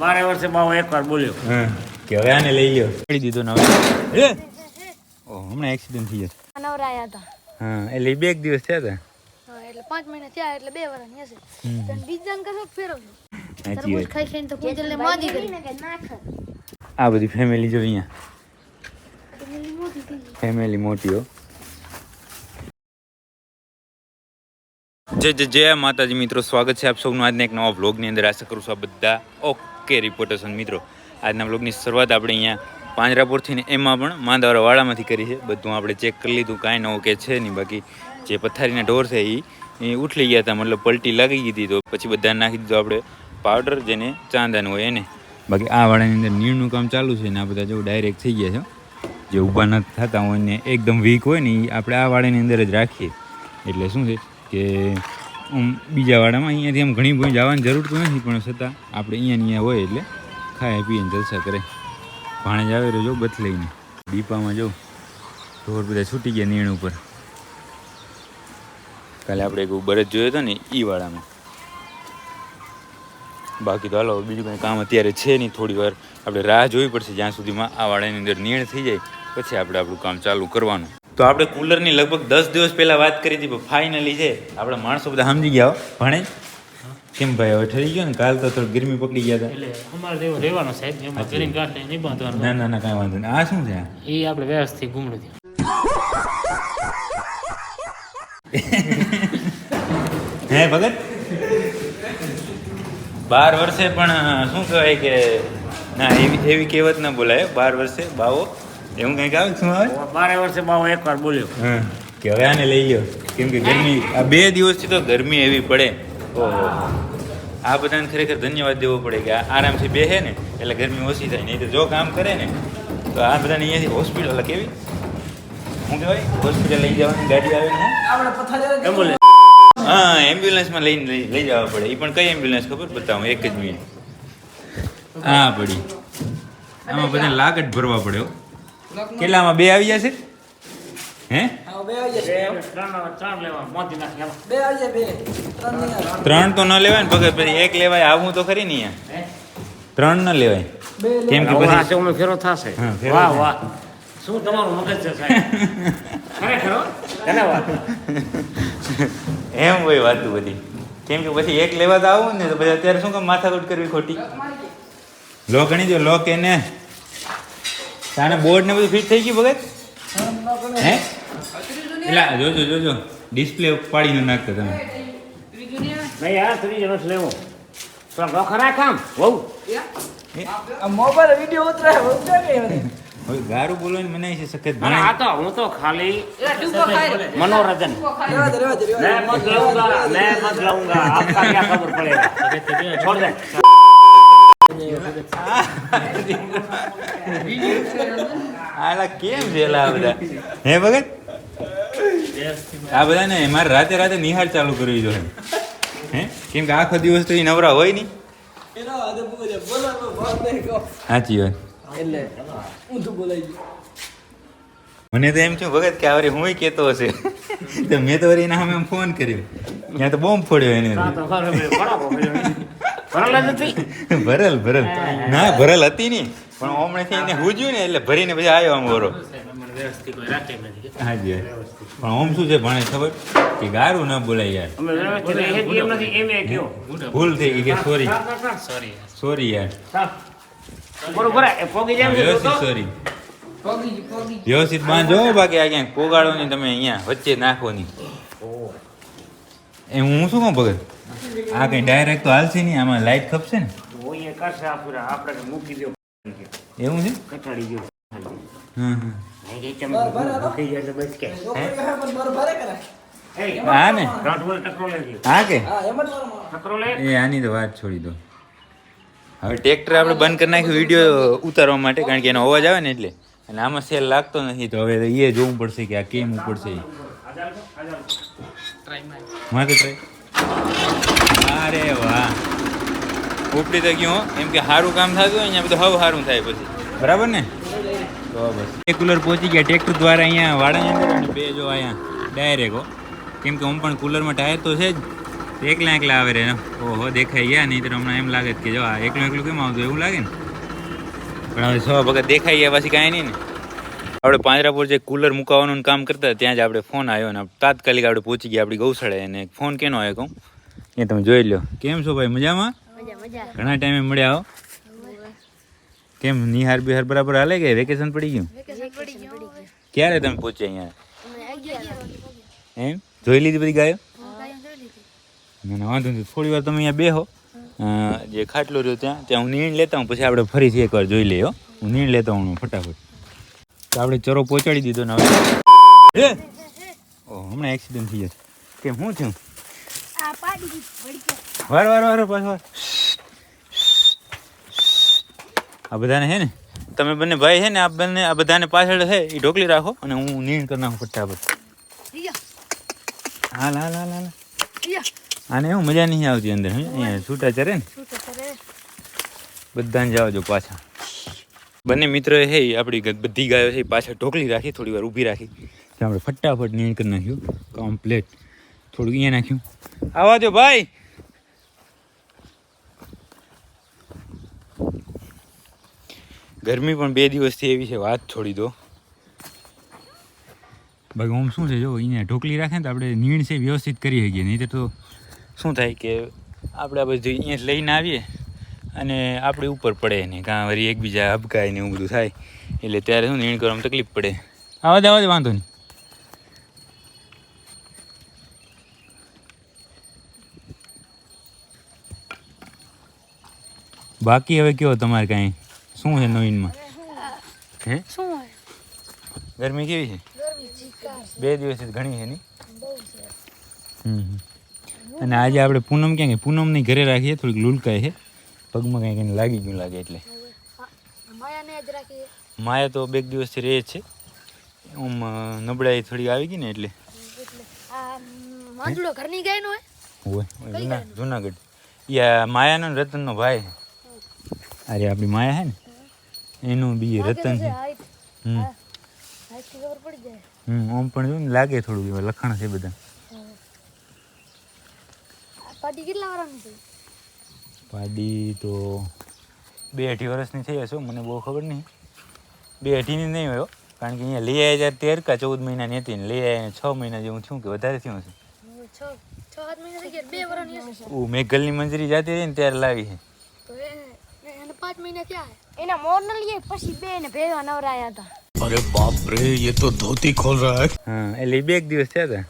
બારે વર્ષે બાવો એકવાર બોલ્યો. કે હવે આને લઈ લ્યો. પડી દીધો ને હવે. એ ઓ હમણાં એક્સિડન્ટ થઈ ગયો નવરાયા હતા. હા એટલે બે એક દિવસ થયા હતા એટલે પાંચ મહિના થયા એટલે બે વર્ષની હશે. તો બીજાને કશો ફેરવજો સાચી વાત. ખાઈ ખાઈને તો કુંજલને માદી કરી. આ બધી ફેમિલી જો અહીંયા. ફેમિલી મોટી હો. જય જય જય માતાજી મિત્રો. સ્વાગત છે આપ સૌનું આજના એક નવા વ્લોગની અંદર. આશા કરું છું આ બધા ઓકે. રિપોર્ટર્સ અને મિત્રો. આજના બ્લોગની શરૂઆત આપણે અહીંયા પાંજરાપુરથી ને એમાં પણ માંદાવાળા વાડામાંથી કરી છે. બધું આપણે ચેક કરી લીધું, કાંઈ ન કે છે નહીં. બાકી જે પથારીના ઢોર છે એ ઉઠલી ગયા હતા મતલબ પલટી લાગી ગઈ હતી તો પછી બધાને નાખી દીધો આપણે પાવડર જેને ચાંદાનું હોય એને. બાકી આ વાડાની અંદર નીણનું કામ ચાલુ છે ને આ બધા જો ડાયરેક્ટ થઈ ગયા છે. જે ઊભા નથી થતા હોય ને એકદમ વીક હોય ને એ આપણે આ વાડાની અંદર જ રાખીએ. એટલે શું છે કે બીજા વાડામાં અહીંયાથી આમ ઘણી ભૂઈ જવાની જરૂર તો નથી, પણ છતાં આપણે અહીંયા અહીંયા હોય એટલે ખાય પીને જલસા કરે. ભાણે જ આવે જો બથ લઈને. દીપામાં જો ઢોર બધા છૂટી ગયા નીણ ઉપર. કાલે આપણે એક બરજ જોયો હતો ને એ વાડામાં. બાકી તો હાલો, બીજું કંઈ કામ અત્યારે છે નહીં થોડી વાર આપણે રાહ જોવી પડશે જ્યાં સુધીમાં આ વાડાની અંદર નીણ થઈ જાય પછી આપણે આપણું કામ ચાલુ કરવાનું. તો આપણે કુલરની લગભગ દસ દિવસ પહેલાં વાત કરી હતી ફાઇનલી છે આપણા માણસો બધા સમજી ગયા. ભણે? કેમ ભાઈ હવે ઠરી ગયો ને? કાલ તો થોડી ગરમી પકડી ગયા હતા. એટલે અમારે જેવો રહેવાનો સાહેબ એમાં કરીને ગાંઠે નહીં બાંધવાનું. ના ના ના કાંઈ વાંધો નહીં. આ શું છે? એ આપણે વ્યવસ્થિત ગુમડું થયું. હે ભગત? બાર વર્ષે પણ શું કહેવાય કે ના એવી એવી કહેવત ના બોલાય બાર વર્ષે બાવો. એવું કંઈક આવે શું આવે? બાર વર્ષે બાવો એકવાર બોલ્યો. હા કે હવે આને લઈ લ્યો કેમ કે ગરમી આ બે દિવસથી તો ગરમી એવી પડે. ઓહો. આ બધાને ખરેખર ધન્યવાદ દેવો પડે કે આ આરામથી બેસે ને એટલે ગરમી ઓછી થાય. નહીં તો જો કામ કરે ને તો આ બધાને અહીંયાથી હોસ્પિટલ કેવી? શું કહેવાય? હોસ્પિટલ લઈ જવાની ગાડી આવે ને? એમ્બ્યુલન્સ. હા એમ્બ્યુલન્સમાં લઈને લઈ લઈ જવા પડે. એ પણ કઈ એમ્બ્યુલન્સ ખબર? બતાવું એક જ મિનિટ. હા પડી. આમાં બધા લાકડ ભરવા પડ્યો હો. કેટલામાં બે આવી જશે? હે? ત્રણ તો ન લેવાય ને ભગત પછી એક લેવાય આવું તો ખરી ને ત્રણ ન લેવાય. કેમ કે પછી ફેરો થશે. વાહ વાહ. શું તમારું મગજ છે સાહેબ? ખરેખર હો? એમ હોય વાતું બધી. કેમ કે પછી એક લેવા તો આવું ને તો પછી અત્યારે શું કામ માથાકૂટ કરવી ખોટી? લોક ગણી દો કે ને તાણે બોર્ડ ને બધું ફિટ થઈ ગયું ભગત? હે? એટલે જોજો જોજો. ડિસ્પ્લે પાડીને નાખતો તમે. યાર ત્રીજો નથી લેવો. તો ખરા કામ બહુ ગારું બોલવાની મને આ તો હું તો ખાલી મનોરંજન. મેં મત લઉંગા મેં આલા કેમ છે આ બધા હે ભગત આ બધાને મારે રાતે રાતે નિહાળ ચાલુ કરવી જોઈએ હે કેમ કે આખો દિવસ તો એ નવરા હોય નહીં સાચી વાત મને તો એમ છું ભગત કે આવરે હું કેતો હશે તો મેં તો એના સામે ફોન કર્યો ત્યાં તો બોમ્બ ફોડ્યો એને ભરેલ નથી. ભરેલ ના ભરેલ હતી ની પણ ઓમણેથી એને હુજ્યું ને એટલે ભરીને પછી આવ્યો આમ ઓરો હાજી પણ ઓમ શું છે ભણે ખબર? કે ગારું ના બોલાય યાર. ભૂલ થઈ ગઈ કે સોરી. સોરી સોરી યાર. સોરી. વ્યવસ્થિત બાંધો બાકી આ ક્યાંક પોગાડો ની તમે અહીંયા. વચ્ચે નાખો નહીં. એ હું શું કહું ભગત આ કઈ ડાયરેક્ટ તો હાલશે નહીં આમાં લાઈટ ખપશે ને? કરશે આપણે મૂકી દો એવું છે? કટાડી ગયું. હે? હા ને? ગ્રાઉન્ડ બોલ ટકરો લઈ લ્યો હા કે? હા એમ જ મારો ટકરો લે. એ આની તો વાત છોડી દો. હવે ટ્રેક્ટર આપણે બંધ કરી નાખ્યું વીડિયો ઉતારવા માટે કારણ કે એનો અવાજ આવે ને એટલે. અને આમાં સેલ લાગતો નથી તો હવે એ જોવું પડશે કે આ કેમ ઉપડશે. ઈ. માં તો ટ્રાય અરે વાહ. ઉપડી તો ગયું. એમ કે સારું કામ થતું હોય અહીંયા બધું હવ સારું થાય પછી. બરાબર ને? તો બસ. બે કુલર પહોંચી ગયા ટ્રેક્ટર દ્વારા અહીંયા વાડાની અંદર અને બે જો અહીંયા ડાયરેક્ટ હો. કેમ કે હું પણ કુલરમાં ટાયર તો છે જ. એકલા એકલા આવે રે ને. ઓહો દેખાઈ ગયા. નહીં તો હમણાં એમ લાગે કે જો આ એકલું એકલું કેમ આવતું એવું લાગે ને? પણ હવે સો વખત દેખાઈ ગયા પછી કાંઈ નહીં ને. આપણે પાંજરાપુર જે કુલર મુકાવવાનું કામ કરતા ત્યાં જ આપણે ફોન આવ્યો ને તાત્કાલિક આપણે પહોંચી ગયા આપણી ગૌશાળાએ. અને ફોન કેનો આવ્યો કહું? એ તમે જોઈ લો કેમ છો ભાઈ? મજામાં? મજા મજા. ઘણા ટાઈમે મળ્યા હો. કેમ નિહાર બિહાર બરાબર હાલે કે વેકેશન પડી ગયું? વેકેશન પડી ગયું. ક્યારે તમે પહોંચ્યા અહીંયા? એમ? જોઈ લીધી બધી ગાયો? ના વાંધો નથી થોડી વાર તમે અહીંયા બેહો. જે ખાટલો રહ્યો ત્યાં ત્યાં હું નીણ લેતા હું પછી આપણે ફરીથી એકવાર જોઈ લઈએ હો. હું નીણ લેતા હું ફટાફટ. તો આપણે ચરો પહોંચાડી દીધો ને હવે. એ! ઓહ હમણાં એક્સિડન્ટ થઈ જશે. કેમ શું થયું આ પાડી દીધી વળી ગયા. વાર વાર વાર પાછ વાર. આ બધાને હે ને તમે બંને ભાઈ છે ને આ બંને આ બધાને પાછળ છે એ ઢોકલી રાખો અને હું નીણ કરી નાખું ફટાફટ. રિયા. હાલ હાલ હાલ હાલ. રિયા. આને એવું મજા નહીં આવતી અંદર હે? અહીંયા છૂટા ચરે ને? શું તો કરે બધાને જાવ જો પાછા. બંને મિત્ર હે આપણી બધી ગાયો છે પાછળ ઢોકલી રાખી, થોડી વાર ઊભી રાખી. આપણે ફટાફટ નીણ નાખ્યું કમ્પ્લેટ થોડું અહીંયા નાખ્યું. આવા દો ભાઈ. ગરમી પણ બે દિવસથી એવી છે, વાત છોડી દો બાકી આમ શું છે, જો, અહીંયા ઢોકલી રાખે ને તો આપણે નીણ છે વ્યવસ્થિત કરી શકીએ, નહીં તો શું થાય કે આપણે આ અહીંયા લઈને આવીએ. અને આપણે ઉપર પડે ને કાં વળી એકબીજા હબકાય ને એવું બધું થાય. એટલે ત્યારે શું નીણ કરવામાં તકલીફ પડે. આવા જ આવા જ વાંધો નહીં. બાકી હવે કયો તમારે કાંઈ? શું છે નવીનમાં? હે? શું ગરમી કેવી છે? બે દિવસથી ઘણી છે નહીં હમ હમ. અને આજે આપણે પૂનમ ક્યાં પૂનમ પૂનમની ઘરે રાખીએ થોડીક લુલકાય છે. પગમાં કંઈક એને લાગી ગયું લાગે એટલે. માયા તો બે દિવસથી રહે છે. આમ નબળાઈ થોડી આવી ગઈ ને એટલે. જુનાગઢ. યા માયાનો રતનનો ભાઈ. અરે આપણી માયા છે ને, એનું બી રતન છે. હમ. આમ પણ જો ને લાગે થોડું લખાણ છે બધા. પાટી કેટલા વાળાની છે? પાડી તો બે અઢી વર્ષની થઈ હશે મને બહુ ખબર નહીં. બે અઢીની નહીં હોય કારણ કે અહીંયા લઈ આવ્યા જ્યારે તેર કા ચૌદ મહિનાની હતી ને લઈ આવ્યા છ મહિના જેવું થયું કે વધારે થયું હશે. મેઘલની મંજરી જાતી હતી ને ત્યારે લાવી છે. એના મોર પછી બે અરે બાપ રે ये ધોતી ખોલ હા એટલે બે દિવસ થયા હતા?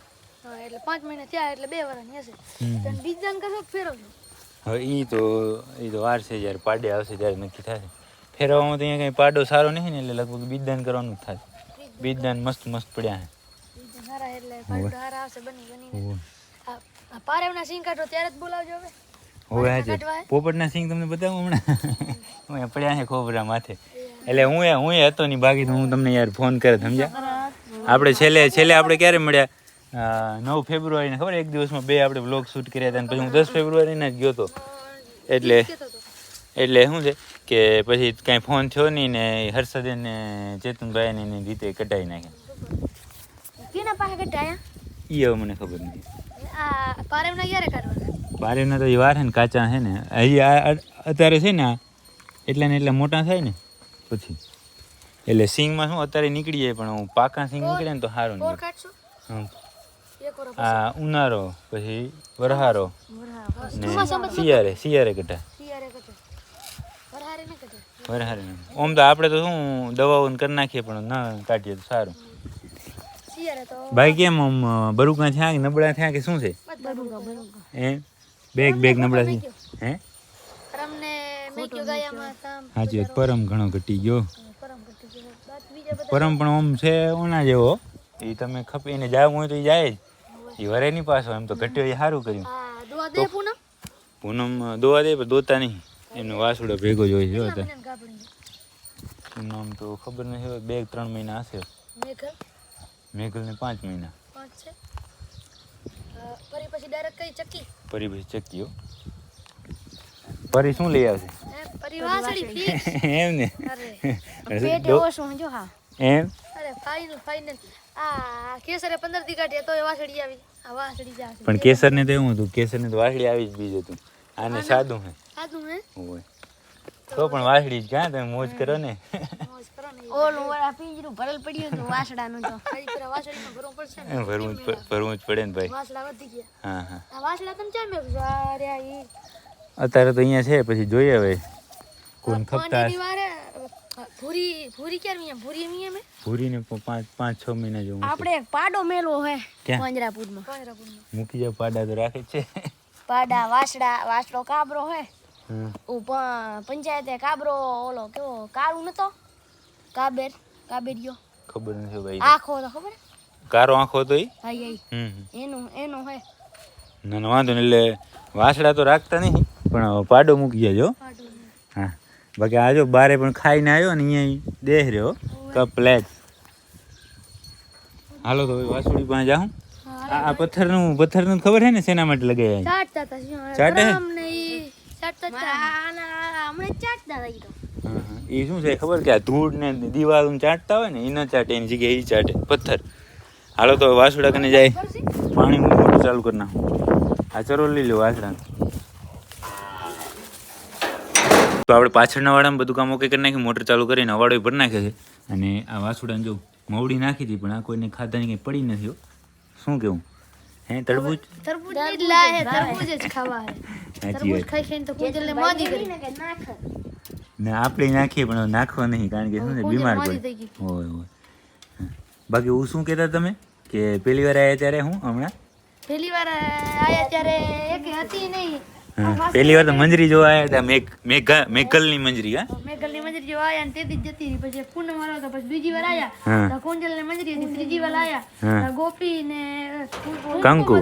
પાંચ મહિના હવે એ તો એ તો વાર છે જ્યારે પાડે આવશે ત્યારે નક્કી થશે. ફેરવામાં તો અહીંયા કંઈ પાડો સારો નહીં ને એટલે લગભગ બીજદાન કરવાનું જ થાય બીજદાન મસ્ત મસ્ત પડ્યા છે? પોપટના સિંગ તમને બતાવું હમણાં? પડ્યા છે ખોબરા માથે. એટલે હું હું હતો નહીં બાકી તો હું તમને યાર ફોન કરે સમજ્યા? આપણે છેલ્લે છેલ્લે આપણે ક્યારે મળ્યા? નવ ફેબ્રુઆરીને ખબર એક દિવસમાં બે આપણે બ્લોગ શૂટ કર્યા હતા અને પછી હું દસ ફેબ્રુઆરીના જ ગયો હતો એટલે એટલે શું છે કે પછી કાંઈ ફોન થયો નહીં ને હર્ષદે ને ચેતનભાઈ ને એની રીતે કટાઈ નાખ્યા. કેના પાસે એ હવે મને ખબર નથી. પારેવના તો એ વાર છે ને કાચા છે ને. હજી આ અત્યારે છે ને એટલા ને એટલા મોટા થાય ને પછી. એટલે સિંગમાં શું અત્યારે નીકળી જાય પણ હું પાકા સિંગ નીકળે ને તો સારું કોર આ ઉનાળો, પછી વરહારો. ને શિયારે શિયાળે કટા વરહારે. ઓમ તો આપણે તો શું દવાઓ કરી નાખીએ, પણ ના કાઢીએ તો સારું. ભાઈ કેમ આમ બરુકા થયા કે નબળા થયા કે શું છે? હે? બેગ બેગ નબળા થી હે? સાચી વાત, પરમ ઘણો ઘટી ગયો. પરમ પણ આમ છે ઓના જેવો. એ તમે ખપીને જાવ હોય તો એ જાય જ. એ વરે નહીં પાછો એમ તો ઘટ્યો એ સારું કર્યું. પૂનમ. પૂનમ દોવા દે પણ દોતા નહીં. એમનો વાસુડો ભેગો જ હોય છે જો પૂનમ તો ખબર નથી હવે બે ત્રણ મહિના હશે. મેઘલ? ને પાંચ મહિના. પાંચ છે? અ, ફરી પછી ડાયરેક્ટ કઈ ચક્કી? પરી પછી ચક્કીઓ પરી શું લઈ આવશે? હે વાસળી ફિક્સ એમ ને. અરે દો- શું જો હા. એમ? અરે ફાઇનલ ફાઇનલ આ કેસરે કાઢીએ તો એ વાસળી આવી. આ વાસળી જશે પણ કેસરને તો એવું હતું કેસરને તો વાસળી આવી જ બીજ હતું. આને સાદું હે. સાદું હે? હોય તો પણ વાસળી જ ક્યાં તમે મોજ કરો ને. મોજ કરો ને. ઓલું વાળા પિંજરું ભરેલ પડ્યું હતું વાસડાનું તો. હજી ભરવું પડશે ને. ભરવું જ ભરવું જ પડે ને ભાઈ. વાસળા વધી ગયા. હા હા. તમે ચાલ મેં અત્યારે તો અહીંયા છે પછી જોઈએ હવે. કોણ ખપતા ભૂરી ભૂરી ક્યારે મિયા? ભૂરી મિયા મે? ભૂરી ને પાંચ પાંચ છ મહિના જેવું આપણે એક પાડો મેલો હે ક્યાં? પાંજરાપુરમાં પાંજરાપુરમાં મૂકી જાવ પાડા તો રાખે છે. પાડા વાસડા વાસડો કાબરો હે. ઓ પંચાયતે કાબરો ઓલો કેવો કાળું નતો? કાબેર કાબેરિયો. ખબર નથી ભાઈ. આખો તો ખબર? કારો આંખો તો ઈ? હા ઈ. એનું એનું હે. ના ના વાંધો નહીં એટલે વાસડા તો રાખતા નહીં પણ પાડો મૂકી જાજો હા બાકી આજો બારે પણ ખાઈને આવ્યો ને અહીંયા દેહ રહ્યો કપ પ્લેટ હાલો તો વાસુડી પાસે જાઉં. આ પથ્થરનું પથ્થરનું ખબર છે ને શેના માટે લગાવ્યા છે? ચાટતા હતા ચાટે. એ શું છે? ખબર કે આ ધૂળ ને દિવાલ ચાટતા હોય ને એ ન ચાટે એની જગ્યાએ એ ચાટે. પથ્થર. હાલો તો હવે વાસુડા કને જાય. પાણી મોટું ચાલુ કરી નાખું. આ ચરો લઈ લો વાસડા તો આપણે પાછળના વાળામાં બધું કામ ઓકે કરી નાખી મોટર ચાલુ કરીને અવાડો ભરી નાખે છે. અને આ વાસુડાને જો મવડી નાખી હતી પણ આ કોઈને ખાધાની કંઈ પડી નથી શું કેવું? હે તરબૂચ? તરબૂચ લાહે તરબૂચ જ ખાવા હે તરબૂચ ખાઈ ખાઈને તો કુંજલ મોદી કરી. ને આપણે નાખીએ પણ નાખવા નહીં કારણ કે શું છે બીમાર પડે. હોય હોય બાકી હું શું કહેતા તમે? કે પહેલી વાર આવ્યા ત્યારે હું હમણાં? પહેલી વાર આવ્યા ત્યારે એક હતી નહીં. પહેલી વાર તો મંજરી જોવા આવ્યા હતા મેઘ મેઘા મેઘલની મંજરી હા? મેં મંજરી જો આયા અને તેથી જતી રહી. પછી પૂનમ વાળો તો પછી બીજી વાર આયા. હા. તો કુંજલ ને મંજરી હતી ત્રીજી વાર આવ્યા ગોપી ને કંકુ.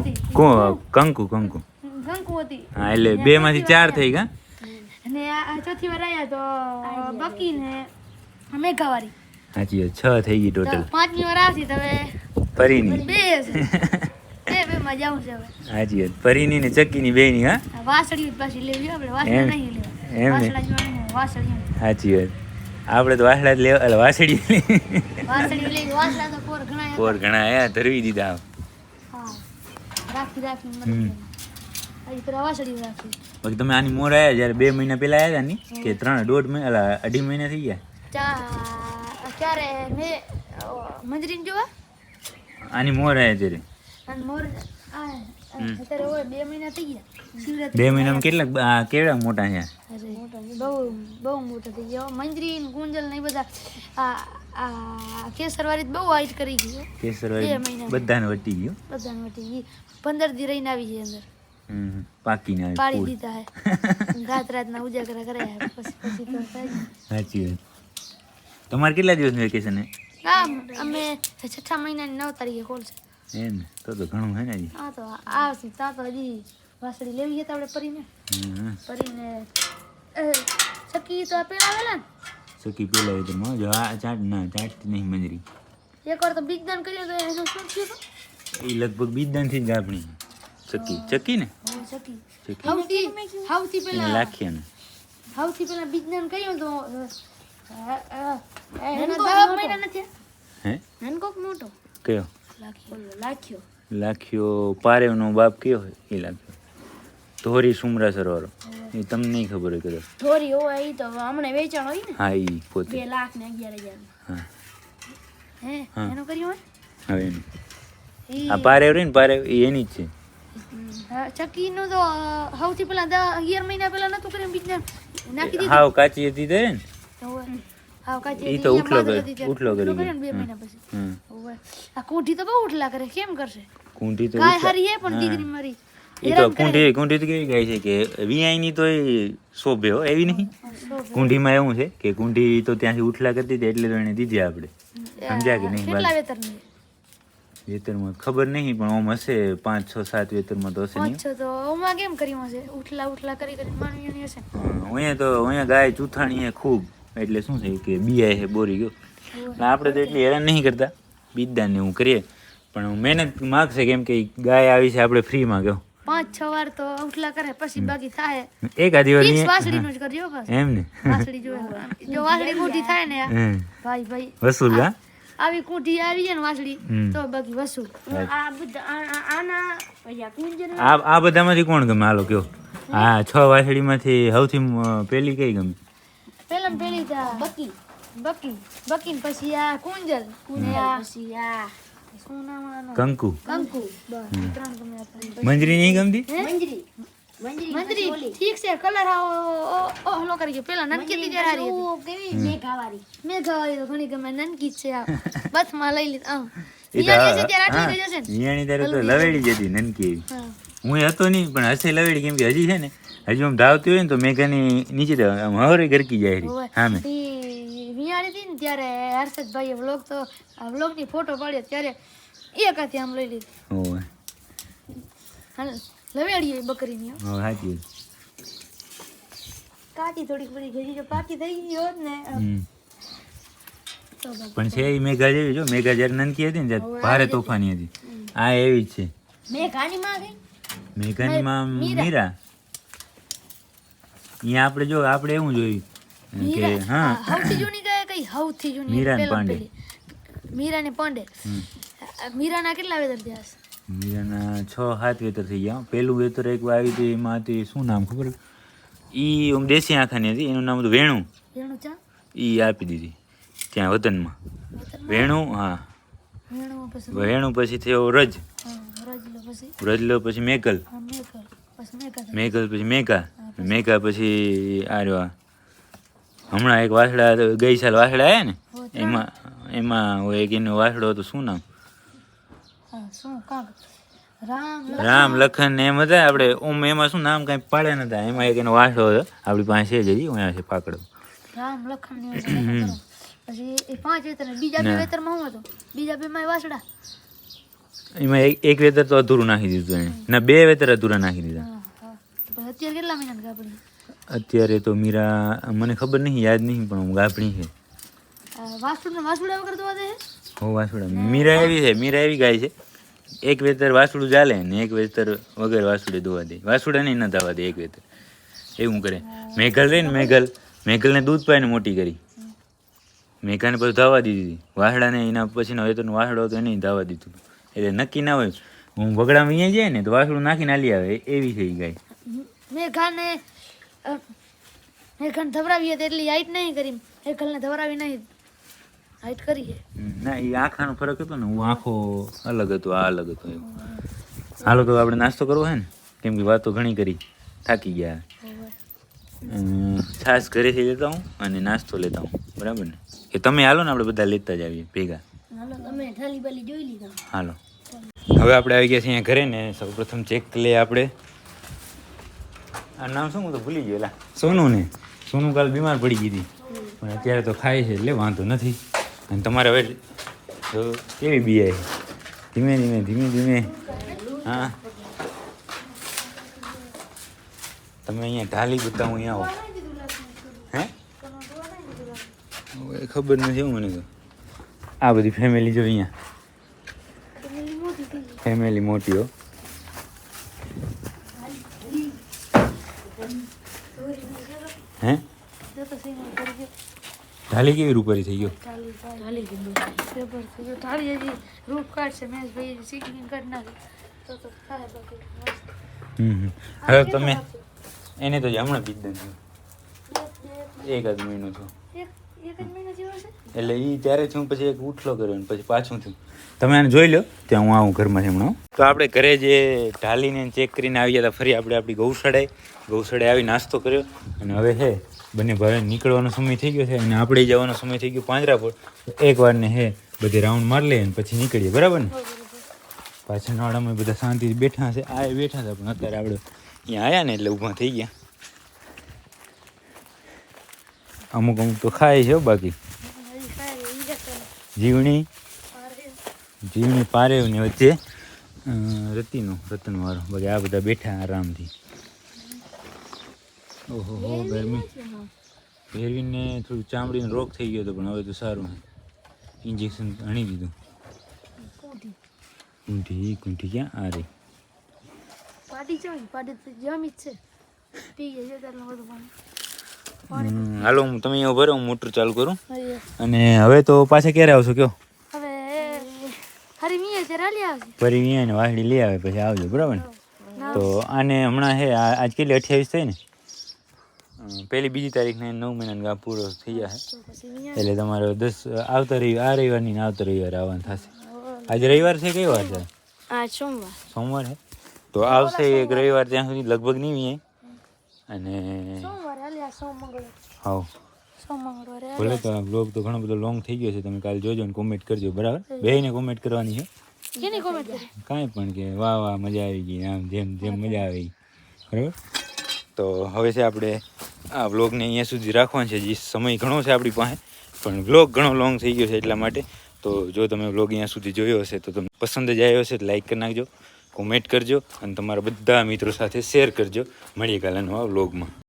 કંકુ કંકુ. કંકુ હતી. હા એટલે બે માંથી ચાર થઈ ગયા. અને આ આ ચોથી વાર આયા તો બકી ને મેઘાવારી સાચી છ થઈ ગઈ ટોટલ પાંચમી વાર આવતી તમે બે બે માં જાવું છે હવે. સાચી વાત પરીની ને ચક્કીની બેની હા? વાસળી પાછી લેવી આપણે વાસળા નહીં લેવા એમ વાસળા વાસળી નહીં. સાચી વાત આપણે તો વાસડા જ લેવા એટલે વાસળી વાસળી વાસળા તો પોર ઘણા. પોર ઘણા આયા ધરવી દીધા હા રાખી રાખી હમ. વાસળી રાખી. બાકી તમે આની મોર આવ્યા જ્યારે બે મહિના પહેલા આવ્યા હતા ની કે ત્રણ દોઢ મહિના અઢી મહિના થઈ ગયા? ક્યારે મેં મંજરીને જોવા? આની મોર આવ્યા ત્યારે? અને મોર બે મહિના થઈ ગયા. બે મહિનામાં કેટલા કેવડા મોટા છે? બહુ બહુ મોટા થઈ ગયા. મંજરી ગુંજલ ને બધા આ આ બહુ હાઈટ કરી ગઈ હો. કેસર બે મહિના. બધાને વટી ગયો. બધાને વટી ગઈ. પંદર દી રહીને આવી છે અંદર. પાકીને આવી પાડી દીધા હે. રાત રાતના ઉજાગરા કરે પછી પછી તો સાચી વાત. તમારે કેટલા દિવસનું વેકેશન હે? હા અમે છઠ્ઠા મહિનાની નવ તારીખે ખોલશે એમ ને તો તો ઘણું હે ને હજી હા તો આવશે તા તો હજી વાસળી લેવી હતા આપણે પરીને. પરીને એ, ચક્કી તો પેલા આવેલા ને? સકી પેલા તો જો આ ચાટ ના ચાટ નહીં મંજરી. એકવાર તો બીજદાન કર્યું તો એનું શું થયું તો એ લગભગ બીજદાનથી જ આપણી ચકી ચકી ને? ચકી ચકી સૌથી પહેલા લાખીએ ને. સૌથી પેલા બીજદાન કર્યું તો એના દસ મહિના નથી. હે? હેનકોક મોટો. કયો? લાખ્યો. પારેવનો બાપ કયો એ લાખ્યો. ધોરી સુમરા સરોવર એ તમને નહીં ખબર હોય કદાચ. ધોરી હોય એ તો હમણાં વેચાણ હોય ને. હા એ પોતે. બે લાખ ને અગિયાર હજાર હા. હે. એનું કર્યું હવે એનું. આ પારેવ રહી ને પારેવ એ એની જ છે. ચક્કી નું તો સૌથી પેલા દસ અગિયાર મહિના પેલા નતું કર્યું બીજદાન નાખી દીધું. હાવ કાચી હતી તે ને? હાવ કાચી એ તો ઉઠલો બાદર કરે, ઉઠલો કરી કર્યો બે મહિના પછી. આ કુંઠી તો બહુ ઉઠલા કરે કેમ કરશે? કુંઠી તો ગાય હારી હે પણ દીકરી મારી. એ તો કુંઠી કુંઠી તો કેવી ગાય છે કે વીઆઈ ની તો એ શોભે હો એવી નહીં? કુંઠીમાં એવું છે કે કુંઠી તો ત્યાંથી ઉઠલા કરતી હતી એટલે તો એને દીધી આપણે. સમજ્યા કે નહીં કેટલા બાકી વેતરની વેતરમાં ખબર નહીં પણ ઓમ હશે પાંચ છ સાત વેતરમાં તો હશે નહીં. તો ઓમાં કેમ કર્યું હશે? ઉઠલા ઉઠલા કરી કરી માનવીની હશે. અહીંયા તો અહીંયા ગાય ચૂથાણી ખૂબ. એટલે શું છે કે બિયાય છે બોરી ગયો. આપણે તો એટલી હેરાન નહીં કરતા. બીજદાન એવું કરીએ. પણ મહેનત માગશે કેમ કે ગાય આવી છે આપણે ફ્રીમાં ગયો પાંચ છ વાર તો ઉઠલા કરે પછી બાકી થાય. એક આધી વાર વાસળીનું જ કરજો બસ. એમ ને. વાસળી જોવે જો વાસળી મોટી થાય ને ભાઈ ભાઈ. વસૂલ હા? આવી કુંઠી આવી છે ને વાસળી તો બાકી વસૂલ. આ બધા આના આ આ બધામાંથી કોણ ગમે? હાલો કયો હા છ વાસળીમાંથી સૌથી પહેલી પેલી કઈ ગમે? પહેલી પેલી બકી. બકી બકીન પછી આ કુંજલ કુંજલ પછી આ? કંકુ કંકુ બસ. મંજરી નહીં ગમતી મંજરી મંજરી ઠીક છે કલર આવો ઓહલો કરી ગયો પેલા નનકી ત્યારે હારી ઓ કેવી મેઘાવારી મેઘાવારી તો ઘણી ગમે નનકી છે આ બથમાં લઈ લીધ આમ નિયાણી તો ત્યારે હા, આટલી થઈ જશે ને વિયાણી ત્યારે તો લવેડી જતી નનકી હું હતો નહીં પણ હશે લવેડી કેમ કે હજી છે ને હજી આમ ધાવતી હોય ને તો મેઘાની નીચે હવરે ગરકી જાય રહી હોવે. હા મેં ઈ વિયાણી હતી ને ત્યારે હર્ષદભાઈએ વ્લોગ તો વ્લોગની ફોટો પાડ્યો ત્યારે એક હાથે આમ લઈ લીધી. હાલ લવેડીએ બકરીની હા. સાચી કાચી થોડીક બધી ઘેરી જો પાકી થઈ ગઈ હોત ને. પણ છે એ મેઘા જેવી જો મેઘા જ્યારે નનકી હતી ને ભારે તોફાની હતી. આ એવી જ છે. મેઘાની માં ગઈ મેઘાની માં મીરા. અહીંયા આપણે જો આપણે એવું જોયું. કે હા. સૌથી જૂની ગાય કઈ? સૌથી જૂની મીરાન પાંડે. પેલી. પાંડે. મીરાના કેટલા વેતર થયા? મીરાના છ સાત વેતર થઈ ગયા. પેલું વેતર એક આવી હતી એમાં હતી શું નામ ખબર? ઈ ઓમ દેશી આંખાની હતી એનું નામ હતું વેણું. વેણું ચા? ઈ આપી દીધી ત્યાં વતનમાં. વેણુ હા. વેણુ પછી થયો રજ રજલો પછી? મેકલ મેકલ પછી મેઘા. થઈ. મેઘલ પછી આ રહ્યો હમણાં એક વાસડા ગઈ સાલ વાસડા આવ્યા ને એમાં એમાં એક એનો વાસડો હતો શું નામ? રામ લખન. ને એમ હતા આપણે ઓમ એમાં શું નામ કાંઈ પાડ્યા નતા એમાં એક એનો વાસડો હતો આપણી પાસે જ હજી અહીંયા છે પાકડો. રામ લખન. પછી એ પાંચ વેતર બીજા બે વેતરમાં શું હતું? બીજા બે માં વાસડા એમાં એક વેતર તો અધૂરું નાખી દીધું એને ના બે વેતર અધૂરા નાખી દીધા. અત્યારે કેટલા મહિના ગાભણી અત્યારે તો મીરા મને ખબર નહીં યાદ નહીં પણ હું ગાભણી છે. વાસુડા વાસુડા વગર તો વધે હો વાસુડા. મીરા એવી છે મીરા એવી ગાય છે. એક વેતર વાસુડું ચાલે ને એક વેતર વગર વાસુડે દોવા દે. વાસુડા નહીં ન થવા દે એક વેતર. એવું કરે. મેઘલ રહી ને મેઘલ. મેઘલને દૂધ પાઈને મોટી કરી. મેઘાને પછી ધાવા દીધી વાસડાને એના પછીનો વેતરનો વાસડો હતો એને ધાવા દીધું એટલે નક્કી ના હોય. હું વગડામાં અહીંયા જાય ને તો વાસડું નાખીને હાલી આવે. એવી છે ઈ ગાય. મેઘાને મેઘાને ધવરાવીએ એટલી હાઈટ નહીં કરી મેઘલને ધવરાવી નહીં. હાઈટ કરીએ ના એ આખાનો ફરક હતો ને હું આખો અલગ હતો આ અલગ હતો એવું. હાલો તો આપણે નાસ્તો કરવો હે ને? કેમ કે વાતો ઘણી કરી થાકી ગયા. છાસ ઘરેથી લેતા હું અને નાસ્તો લેતા હું બરાબર ને? કે તમે હાલો ને આપણે બધા લેતા જ આવીએ ભેગા. હાલો હવે આપણે આવી ગયા છીએ અહીંયા ઘરે ને સૌપ્રથમ ચેક લઈએ આપણે. આ નામ શું? હું તો ભૂલી ગયો એલા સોનું ને સોનું કાલ બીમાર પડી ગઈ હતી. પણ અત્યારે તો ખાય છે એટલે વાંધો નથી. અને તમારે હવે તો કેવી બીઆઈ ધીમે ધીમે ધીમે ધીમે. હા. તમે અહીંયા ઢાલી બતાવું અહીંયા આવો. હે? હવે ખબર નથી હું મને તો. આ બધી ફેમિલી જો અહીંયા. ફેમિલી મોટી હો હે જો તો સીમા કરી ગયો ઢાલી કેવી રૂપારી થઈ ગયો? થાય હમ. હવે તમે એને તો હમણાં પીધ એક જ મહિનો થયો. છે એટલે એ ત્યારે થયું પછી એક ઉઠલો કર્યો ને પછી પાછું થયું. તમે આને જોઈ લો, ત્યાં હું આવું ઘરમાં હમણાં. તો આપણે ઘરે જે ઢાલીને ચેક કરીને આવી ગયા હતા, ફરી આપણે આપણી ગૌશાળાએ. ગૌશાળાએ આવી નાસ્તો કર્યો. અને હવે છે બંને ભાઈ નીકળવાનો સમય થઈ ગયો છે અને આપણે જવાનો સમય થઈ ગયો પાંજરાપોળ. એક વાર ને હે, બધે રાઉન્ડ મારી લઈએ અને પછી નીકળીએ, બરાબર ને? પાછળ વાળામાં બધા શાંતિથી બેઠા છે, આ બેઠા હતા પણ અત્યારે આપણે અહીંયા આવ્યા ને એટલે ઊભા થઈ ગયા. અમુક અમુક તો ખાય છે બાકી. જીવણી? પારે. જીવણી પારેવની વચ્ચે રતિનો રતિનો, રતનવાળો. બાકી આ બધા બેઠા આરામથી. ઓહો ગરમી. ભેરવીને થોડું ચામડીનો રોગ થઈ ગયો હતો પણ હવે તો સારું ઇન્જેક્શન આણી દીધું. કુંઠી. કુંઠી ક્યાં? આ રહી. પાટી ને, પાટી તો જમી જ છે. પી ગયા છે હાલો હું તમે અહીંયા ઊભા રહો હું મોટર ચાલુ કરું. અને હવે તો પાછા ક્યારે આવશો કયો? ફરી અહીંયા ને વાહડી લઈ આવે પછી આવજો બરાબર ને? તો આને હમણાં હે આજ કેટલી અઠ્યાવીસ થઈ ને? પહેલી બીજી તારીખને નવ મહિનાનો ગામ પૂરો થઈ જશે. એટલે તમારો દસ આવતા રવિવાર આ રવિવારની આવતા રવિવારે આવવાનું થશે. આજે રવિવાર છે કઈ વાર છે? સોમવાર. સોમવાર છે? તો આવશે એક રવિવાર ત્યાં સુધી લગભગ નહીં અને હાવ. ભલે તો આ બ્લોગ તો ઘણો બધો લોંગ થઈ ગયો છે તમે કાલે જોજો ને કોમેન્ટ કરજો બરાબર? બેયને કોમેન્ટ કરવાની છે. કાંઈ પણ કે વાહ વાહ મજા આવી ગઈ આમ જેમ જેમ મજા આવી બરાબર? તો હવે છે આપણે આ વ્લોગને અહીંયા સુધી રાખવાનો છે. જે સમય ઘણો છે આપણી પાસે, પણ વ્લોગ ઘણો લોંગ થઈ ગયો છે એટલા માટે. તો જો તમે વ્લોગ અહીંયા સુધી જોયો હશે, તો તમને પસંદ જ આવ્યો હશે તો લાઈક કરી નાખજો કોમેન્ટ કરજો, અને તમારા બધા મિત્રો સાથે શેર કરજો. મળીએ કાલે નવા વ્લોગમાં